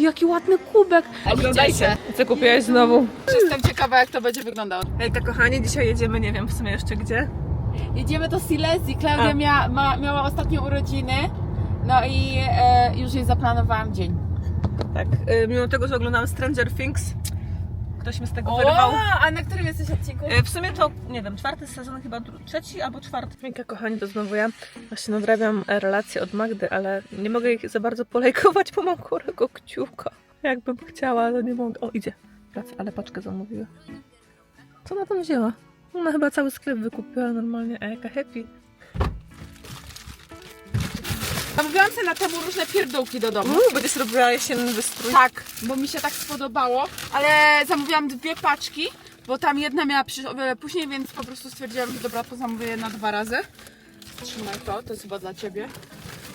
Jaki ładny kubek. Oglądajcie, co kupiłaś znowu. Jestem ciekawa, jak to będzie wyglądało. Hejka kochani, dzisiaj jedziemy, nie wiem w sumie jeszcze gdzie. Jedziemy do Silesii. Klaudia A. mia, ma, miała ostatnio urodziny. No i e, już jej zaplanowałam dzień. Tak, y, mimo tego, że oglądałam Stranger Things, ktoś mi z tego wyrwał. a na którym jesteś odcinku? Y, W sumie to, nie wiem, czwarty sezon, chyba dru- trzeci albo czwarty. Hejka kochani, to znowu ja. Właśnie nadrabiam e, relacje od Magdy, ale nie mogę ich za bardzo polejkować, bo mam chorego kciuka. Jakbym chciała, ale nie mogę. O, idzie. Wraca, ale paczkę zamówiła. Co ona tam wzięła? Ona chyba cały sklep wykupiła normalnie, a jaka happy. Zamówiłam sobie na temu różne pierdółki do domu. Uuu, będziesz robiła jesienny wystrój. Tak, bo mi się tak spodobało, ale zamówiłam dwie paczki, bo tam jedna miała przyjść o wiele później, więc po prostu stwierdziłam, że dobra, to zamówię na dwa razy. Trzymaj to, to jest chyba dla Ciebie.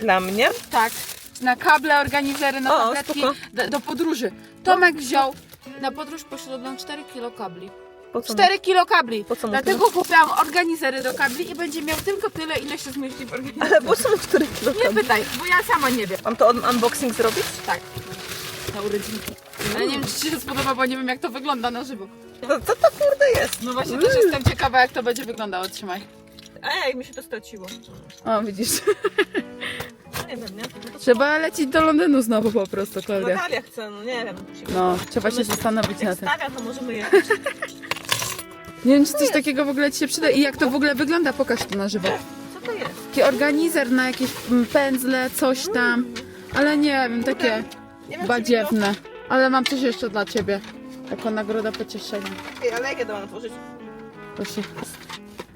Dla mnie? Tak, na kable, organizery, na O, tabletki spoko. do, do podróży. Tomek wziął na podróż pośrednią 4 kilo kabli. Po co? 4 kilo kabli. Po co mu Dlatego kupiłam organizery do kabli i będzie miał tylko tyle, ile się zmieści w organizerze. Ale po co mu 4 Nie kg? pytaj, bo ja sama nie wiem. Mam to un- unboxing zrobić? Tak. Na urodzinki. Ale nie wiem, czy Ci się spodoba, bo nie wiem, jak to wygląda na żywo. To, co to kurde jest? No właśnie, też jestem ciekawa, jak to będzie wyglądało. Trzymaj. Ej, mi się to straciło. O, widzisz. No nie wiem, nie? No to Trzeba lecieć do Londynu znowu po prostu, Klaudia. Natalia chce, no nie wiem. No, trzeba się zastanowić Jak na tym. stawia, to możemy jechać. Nie wiem, czy coś takiego w ogóle Ci się przyda i jak to w ogóle wygląda. Pokaż to na żywo. Co to jest? Taki organizer na jakieś mm, pędzle, coś tam. Ale nie wiem, takie Nie wiem, badziewne. Ale mam coś jeszcze dla Ciebie. Jako nagroda pocieszenia. Ej, ale jak ja to mam otworzyć? Proszę.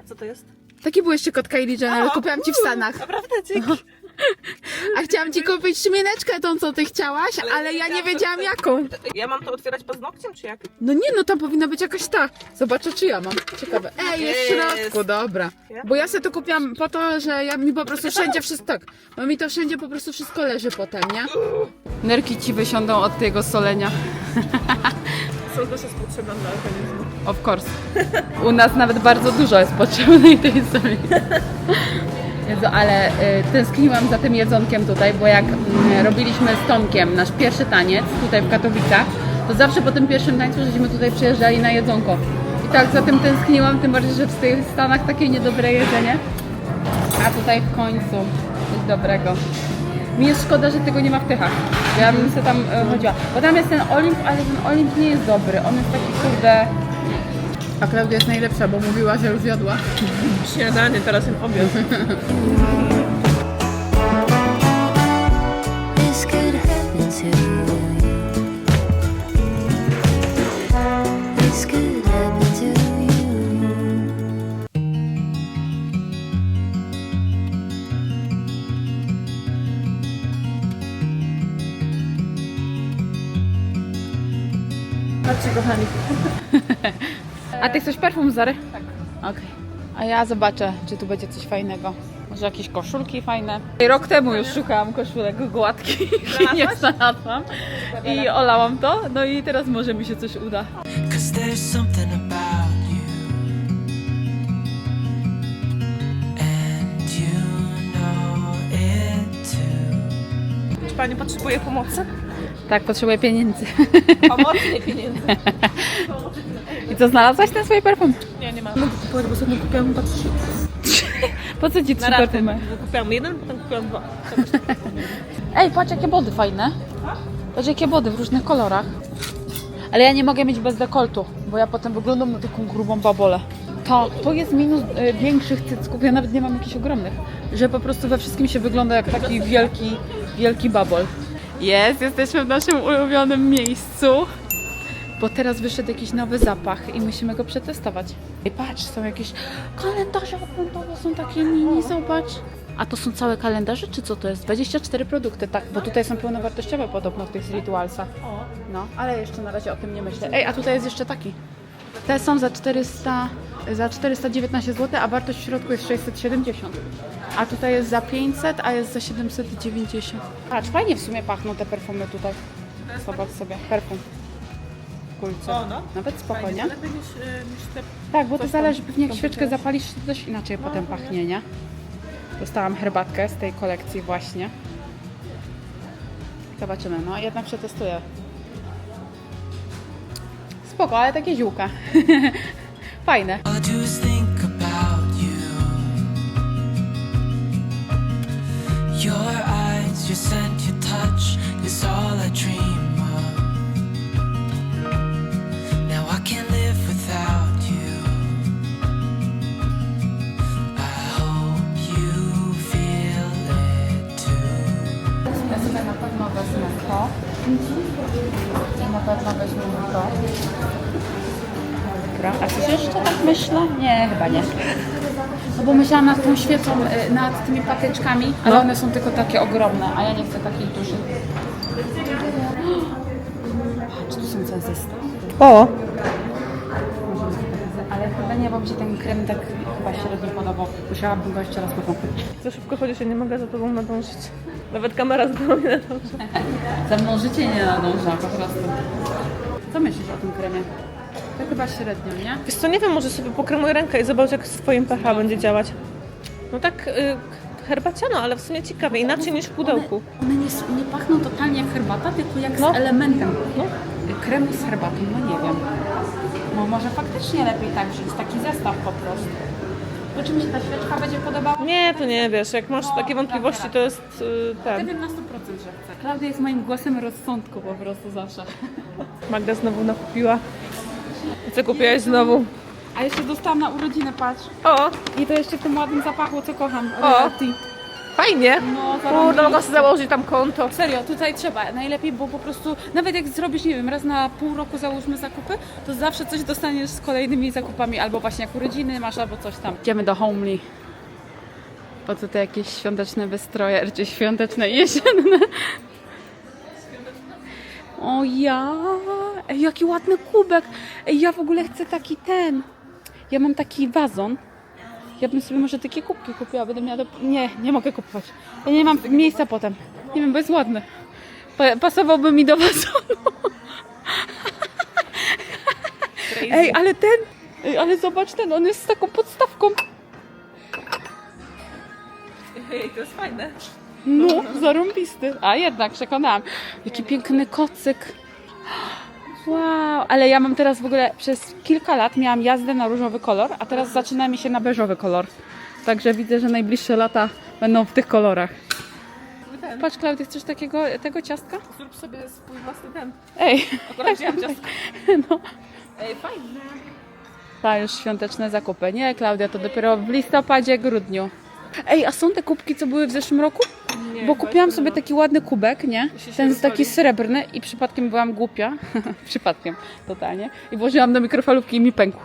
Co to jest? Taki był jeszcze kod Kylie Jenner, O, kupiłam Ci w Stanach. Naprawdę, dzięki. A chciałam Ci kupić szmineczkę tą, co Ty chciałaś, ale ja nie wiedziałam jaką. Ja mam to otwierać paznokciem, czy jak? No nie, no tam powinna być jakaś ta. Zobaczę, czy ja mam. Ciekawe. Ej, jest w Jest. środku, dobra. Bo ja sobie to kupiłam po to, że ja mi po prostu wszędzie wszystko, tak, bo mi to wszędzie po prostu wszystko leży potem, nie? Nerki Ci wysiądą od tego solenia. Są też jest potrzebne dla organizmu. Of course. U nas nawet bardzo dużo jest potrzebnej tej soli. Jezu, ale y, tęskniłam za tym jedzonkiem tutaj, bo jak mm, robiliśmy z Tomkiem nasz pierwszy taniec tutaj w Katowicach, to zawsze po tym pierwszym tańcu żeśmy tutaj przyjeżdżali na jedzonko. I tak za tym tęskniłam, tym bardziej, że w tych Stanach takie niedobre jedzenie. A tutaj w końcu coś dobrego. Mi jest szkoda, że tego nie ma w Tychach. Ja bym sobie tam e, chodziła. Bo tam jest ten Olimp, ale ten Olimp nie jest dobry. On jest taki kurde... A Klaudia jest najlepsza, bo mówiła, że już jadła. Śniadanie, teraz ten obiad. This could happen to you. This could happen to you. Patrzcie, kochani. A ty chcesz perfum, Zary? Tak. Okej. A ja zobaczę, czy tu będzie coś fajnego. Może jakieś koszulki fajne. Rok temu już szukałam koszulek gładkich i nie znalazłam. I olałam to, no i teraz może mi się coś uda. Cause there's something about you. And you know it too. Czy pani potrzebuje pomocy? Tak, potrzebuję pieniędzy. Pomocy, nie pieniędzy. Co, znalazłaś ten swój perfum? Nie, nie mam. Mogę kupować, bo sobie kupiłam chyba trzy. Po co ci trzy perfumy? Kupiłam jeden, potem kupiłam dwa. Ej, patrz jakie body fajne. Patrz jakie body w różnych kolorach. Ale ja nie mogę mieć bez dekoltu, bo ja potem wyglądam na taką grubą babolę. To, to jest minus y, większych cycków, ja nawet nie mam jakichś ogromnych. Że po prostu we wszystkim się wygląda jak taki wielki, wielki babol. Jest, jesteśmy w naszym ulubionym miejscu. Bo teraz wyszedł jakiś nowy zapach i musimy go przetestować. I patrz, są jakieś kalendarze adwentowe, są takie mini, zobacz. A to są całe kalendarze, czy co to jest? 24 produkty, tak, bo tutaj są pełnowartościowe podobno w tych ritualsach. No, ale jeszcze na razie o tym nie myślę. Ej, a tutaj jest jeszcze taki. Te są za 400, za 419 zł, a wartość w środku jest 670. A tutaj jest za 500, a jest za 790. Patrz, fajnie w sumie pachną te perfumy tutaj. Zobacz sobie, perfum. Kulce. O, no. Nawet spokojnie. Lepiej niż, y, niż te... Tak, bo to Coś zależy, pewnie jak świeczkę teraz. zapalisz, to coś inaczej potem pachnie, nie? Dostałam herbatkę z tej kolekcji właśnie. Zobaczymy, no jednak przetestuję. Spoko, ale takie ziółka. Fajne. All I do is think about you. Your eyes, your scent, your touch is all I dream pewno wezmę to. I na pewno weźmiemy to. Dobra, a coś jeszcze tak myślę? Nie, chyba nie. No bo myślałam nad tą świecą, y, nad tymi patyczkami, ale one są tylko takie ogromne, a ja nie chcę takich dużych. Czy tu są te zestawy? O! Ale chyba nie, bo mi się ten krem tak chyba średnio podobał. Musiałabym go jeszcze raz pokupić. Za szybko chodzisz, ja nie mogę za tobą nadążyć. Nawet kamera z tobą nie nadąży. Ze mną życie nie nadąża po prostu. Co myślisz o tym kremie? To chyba średnio, nie? Wiesz co, nie wiem, może sobie pokremuj rękę i zobacz, jak z twoim pH będzie działać. No tak y, herbaciano, ale w sumie ciekawie, inaczej niż w pudełku. One, one nie, s- nie pachną totalnie jak herbata, tylko jak No. z elementem. No. Kremu z herbatą, no nie wiem. No może faktycznie lepiej tak wziąć, taki zestaw po prostu. To czy mi się ta świeczka będzie podobała? Nie, to nie wiesz, jak masz takie wątpliwości, to jest y, Ja ten. wiem na 100%, że chcę. Klaudia jest moim głosem rozsądku po prostu zawsze. Magda znowu nakupiła. I co kupiłaś znowu? A jeszcze dostałam na urodziny, patrz. O, I to jeszcze w tym ładnym zapachu, co kocham. O. Relati. Fajnie. No, Kurde, mogę sobie założyć tam konto. Serio, tutaj trzeba. Najlepiej, bo po prostu, nawet jak zrobisz, nie wiem, raz na pół roku załóżmy zakupy, to zawsze coś dostaniesz z kolejnymi zakupami, albo właśnie jak urodziny masz, albo coś tam. Idziemy do Homely. Bo tutaj jakieś świąteczne wystroje, czy świąteczne, jesienne. O ja, Ej, jaki ładny kubek. Ej, ja w ogóle chcę taki ten. Ja mam taki wazon. Ja bym sobie może takie kubki kupiła, będę miała do... Nie, nie mogę kupować. Ja nie mam miejsca potem. Nie wiem, bo jest ładny. Pa- Pasowałby mi do wazonu. Ej, ale ten... Ej, ale zobacz ten, on jest z taką podstawką. Ej, to jest fajne. No, zarąbisty. A jednak, przekonałam. Jaki piękny kocyk. Wow, ale ja mam teraz w ogóle przez kilka lat miałam jazdę na różowy kolor, a teraz zaczyna mi się na beżowy kolor. Także widzę, że najbliższe lata będą w tych kolorach. Patrz, Klaudia, chcesz takiego, tego ciastka? Zrób sobie swój własny ten. Ej, Akurat wziąłem ciastko. no. Ej, fajne. Ta już świąteczne zakupy. Nie, Klaudia, to dopiero w listopadzie, grudniu. Ej, a są te kubki, co były w zeszłym roku? Nie, Bo kupiłam sobie ma. taki ładny kubek, nie? Ten jest taki srebrny i przypadkiem byłam głupia. przypadkiem, totalnie. I włożyłam do mikrofalówki i mi pękł.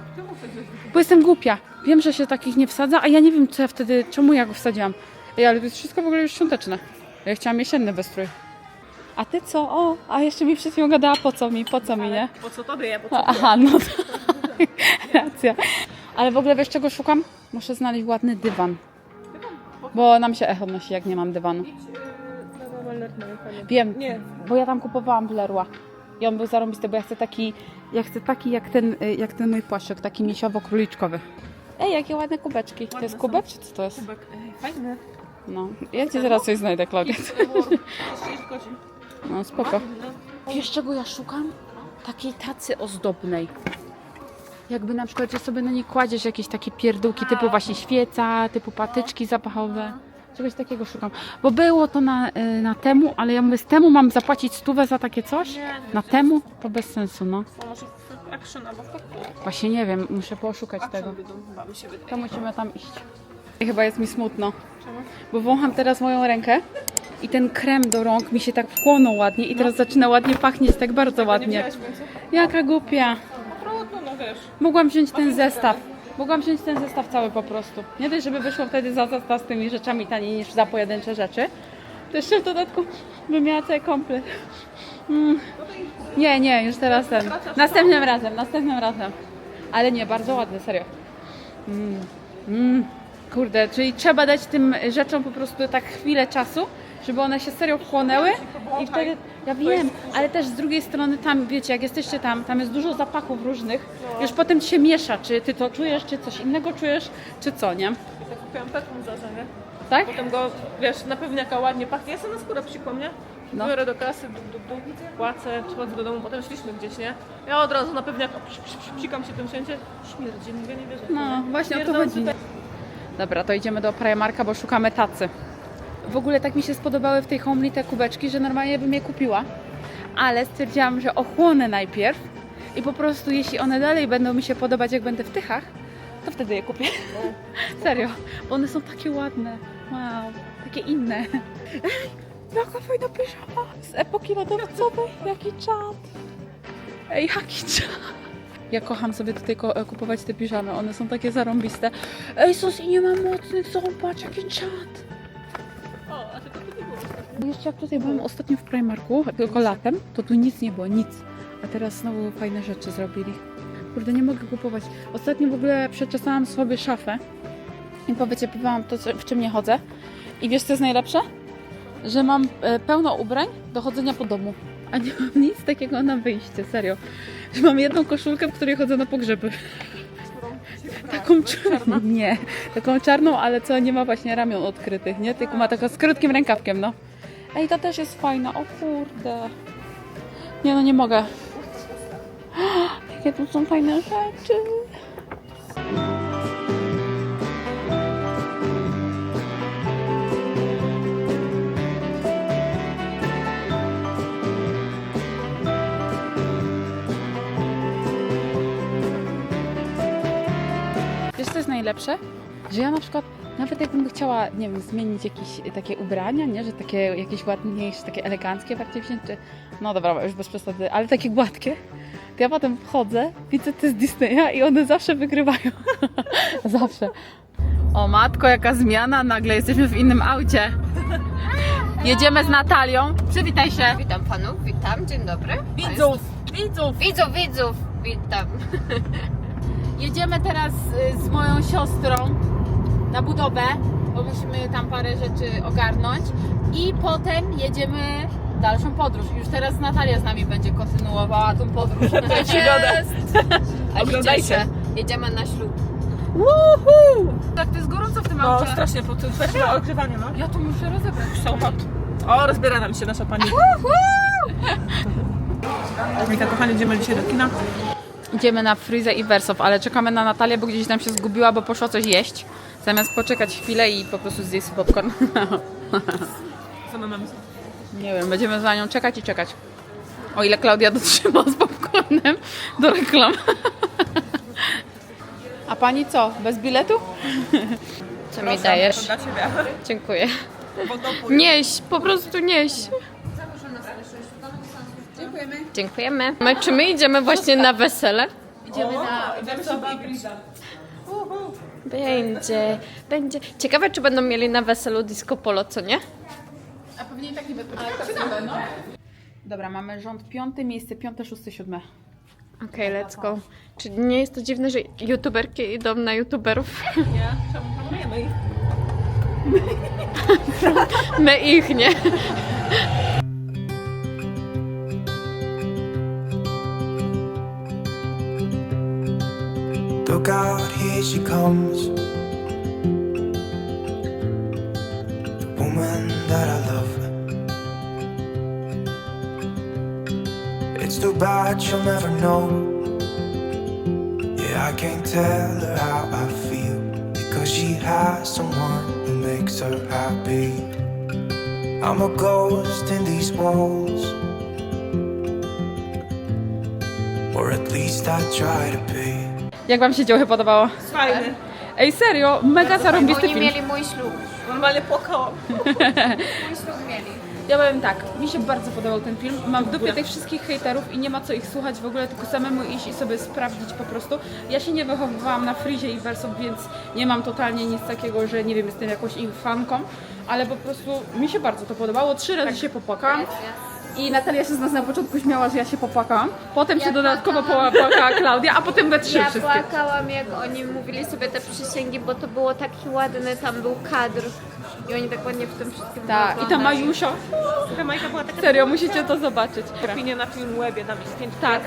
Bo jestem głupia. Wiem, że się takich nie wsadza, a ja nie wiem, co ja wtedy, czemu ja go wsadziłam. Ej, ale to jest wszystko w ogóle już świąteczne. Ja chciałam jesienny wystrój. A ty co? O, a jeszcze mi przed chwilą gadała, po co mi, po co mi, nie? Po co tobie, ja po co Aha, no tak. Racja. Ale w ogóle wiesz czego szukam? Muszę znaleźć ładny dywan. Bo nam się echo nosi, jak nie mam dywanu. Wiem, Nie. bo ja tam kupowałam w Leroy. I on był zarąbisty, bo ja chcę taki, ja chcę taki jak ten, y, jak ten mój płaszczyk, taki misiowo-króliczkowy. Ej, jakie ładne kubeczki. To jest są. kubek, czy co to jest? Kubek. Ej, fajne. No, ja ci zaraz coś znajdę, Klaudia. No, spoko. Wiesz czego ja szukam? Takiej tacy ozdobnej. Jakby na przykład, że sobie na niej kładziesz jakieś takie pierdółki typu właśnie świeca, typu patyczki zapachowe. Czegoś takiego szukam. Bo było to na, y, na temu, ale ja mówię, z temu mam zapłacić stówę za takie coś? Nie, Na temu? To bez sensu, no. Może w action albo w. Właśnie nie wiem, muszę poszukać tego. Action będą chyba mi się wydaje. To musimy tam iść. I chyba jest mi smutno. Czemu? Bo wącham teraz moją rękę i ten krem do rąk mi się tak wchłonął ładnie i teraz zaczyna ładnie pachnieć, tak bardzo Nie ładnie. wzięłaś w końcu? Jaka głupia. Wiesz. Mogłam wziąć ten zestaw. Mogłam wziąć ten zestaw cały po prostu. Nie dość, żeby wyszło wtedy za zestaw z tymi rzeczami taniej niż za pojedyncze rzeczy. To jeszcze w dodatku bym miała cały komplet. Mm. Nie, nie, już teraz ten. Następnym razem, następnym razem. Ale nie, bardzo ładny, serio. Mm. Mm. Kurde, czyli trzeba dać tym rzeczom po prostu tak chwilę czasu, żeby one się serio wchłonęły i wtedy, ja wiem, ale też z drugiej strony tam, wiecie, jak jesteście tam, tam jest dużo zapachów różnych, już potem ci się miesza, czy ty to czujesz, czy coś innego czujesz, czy co, nie? Ja kupiłam perfum za nie? Tak? Potem go, wiesz, na pewniaka ładnie pachnie. Ja sobie na skórę przykłam, nie? No. Biorę do kasy, du, du, du, płacę, przychodzę do domu, potem szliśmy gdzieś, nie? Ja od razu na pewniak psz, psz, psz, psikam się tym wszędzie. Śmierdzi, mi ja nie wierzę. No, właśnie o to chodzi. Dobra, to idziemy do Primarka, bo szukamy tacy. W ogóle tak mi się spodobały w tej Homely te kubeczki, że normalnie bym je kupiła. Ale stwierdziłam, że ochłonę najpierw i po prostu jeśli one dalej będą mi się podobać, jak będę w Tychach, to wtedy je kupię. Serio, bo one są takie ładne. Wow, takie inne. Ej, jaka fajna piżama z epoki lodowcowej. Jaki czad. Ej, jaki czad. Ja kocham sobie tutaj kupować te piżamy, one są takie zarąbiste. Ej, sos i nie ma mocnych, zobacz, jaki czad. Jeszcze jak tutaj byłam ostatnio w Primarku, tylko latem, to tu nic nie było, nic. A teraz znowu fajne rzeczy zrobili. Kurde, nie mogę kupować. Ostatnio w ogóle przeczesałam sobie szafę i powyciepywałam to, w czym nie chodzę. I wiesz, co jest najlepsze? Że mam e, pełno ubrań do chodzenia po domu. A nie mam nic takiego na wyjście, serio. Że mam jedną koszulkę, w której chodzę na pogrzeby. Taką czarną. Nie, taką czarną, ale co nie ma właśnie ramion odkrytych, nie? Tylko ma taką z krótkim rękawkiem, no. Ej, ta też jest fajna, o kurde. Nie no, nie mogę. Jakie tu są fajne rzeczy. Wiesz, co jest najlepsze? Że ja na przykład, nawet jakbym chciała, nie wiem, zmienić jakieś takie ubrania, nie? Że takie jakieś ładniejsze, takie eleganckie bardziej czy... No dobra, już bez przesady, ale takie gładkie. To ja potem wchodzę, widzę te z Disneya i one zawsze wygrywają. zawsze. O matko, jaka zmiana, nagle jesteśmy w innym aucie. Jedziemy z Natalią. Przywitaj się. Witam panów, witam, dzień dobry. Widzów, widzów. Widzów, widzów, witam. Jedziemy teraz y, z moją siostrą na budowę, bo musimy tam parę rzeczy ogarnąć i potem jedziemy w dalszą podróż. Już teraz Natalia z nami będzie kontynuowała tą podróż. Przygodę. Oglądajcie. Jedziemy na ślub. Woohoo! Tak, to jest gorąco w tym No, aucie. strasznie, po tym ogrzewanie, no. Ja tu muszę rozebrać. O, rozbiera nam się nasza pani. Mika, kochani, idziemy dzisiaj do kina. Idziemy na Fryzę i Wersow, ale czekamy na Natalię, bo gdzieś tam się zgubiła, bo poszła coś jeść. Zamiast poczekać chwilę i po prostu zjeść popcorn. Co my mamy? Nie wiem, będziemy za nią czekać i czekać. O ile Klaudia dotrzyma z popcornem do reklam. A pani co? Bez biletu? Co mi dajesz? To dla ciebie. Dziękuję. Wodopój. Nieś, po prostu nieś. Dziękujemy. Dziękujemy. My, czy my idziemy właśnie na wesele? Idziemy na... Idziemy się bawić. Będzie, będzie. Ciekawe, czy będą mieli na weselu disco polo, co nie? A pewnie i tak nie będą. Ciekawe, no. Dobra, mamy rząd piąty, miejsce piąte, szóste, siódme. Okej, let's go. Czy nie jest to dziwne, że youtuberki idą na youtuberów? Nie, czemu promujemy ich? My ich, nie? Look out, here she comes. The woman that I love. It's too bad she'll never know. Yeah, I can't tell her how I feel. Because she has someone who makes her happy. I'm a ghost in these walls. Or at least I try to be. Jak wam się dzieło podobało? Fajny. Ej, serio, mega zarąbisty Oni film. mieli mój ślub. Normalnie płakałam. Mój ślub mieli. Ja powiem tak, mi się bardzo podobał ten film. Mam w dupie tych wszystkich hejterów i nie ma co ich słuchać w ogóle, tylko samemu iść i sobie sprawdzić po prostu. Ja się nie wychowywałam na Frizie i Verso, więc nie mam totalnie nic takiego, że nie wiem, jestem jakąś ich fanką, ale po prostu mi się bardzo to podobało. Trzy razy się popłakałam. I Natalia się z nas na początku śmiała, że ja się popłakałam. Potem się dodatkowo popłakała Klaudia, a potem we trzy Ja wszystkie. płakałam, jak oni mówili sobie te przysięgi, bo to było taki ładny, tam był kadr. I oni tak ładnie w tym wszystkim Tak, i ta. Majusio, Ta Majka była taka serio, musicie to zobaczyć. opinia na film webie, dam ich 5 Tak,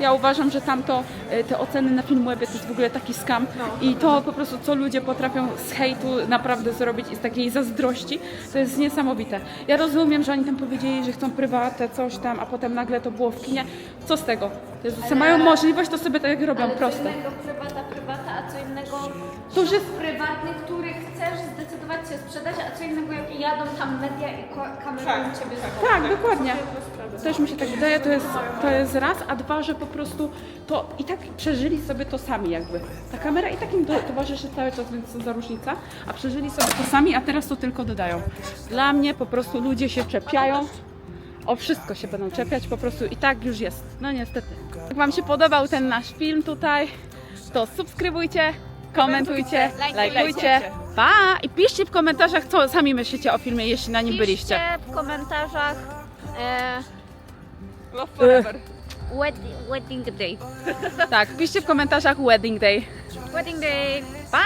ja uważam, że tamto, y, te oceny na Filmwebie to jest w ogóle taki skam i to po prostu, co ludzie potrafią z hejtu naprawdę zrobić i z takiej zazdrości, to jest niesamowite. Ja rozumiem, że oni tam powiedzieli, że chcą prywatę, coś tam, a potem nagle to było w kinie. Co z tego? Jezus, mają możliwość, to sobie tak robią, Ale proste. co innego prywata, prywata, a co innego To już jest prywatny, który chcesz zdecydować się sprzedać, a co innego jak jadą tam media i ko- kamerują ciebie z Tak, dokładnie. Też mi się tak wydaje, to jest, to jest raz, a dwa, że po prostu to i tak przeżyli sobie to sami jakby. Ta kamera i tak im to, towarzyszy cały czas, więc co za różnica, a przeżyli sobie to sami, a teraz to tylko dodają. Dla mnie po prostu ludzie się czepiają, o wszystko się będą czepiać, po prostu i tak już jest. No niestety. Jak Wam się podobał ten nasz film tutaj, to subskrybujcie, komentujcie, lajkujcie. Pa! I piszcie w komentarzach, co sami myślicie o filmie, jeśli na nim byliście. Piszcie w komentarzach e, Love forever. wedding, wedding day. Tak, piszcie w komentarzach Wedding Day. Wedding day. Pa!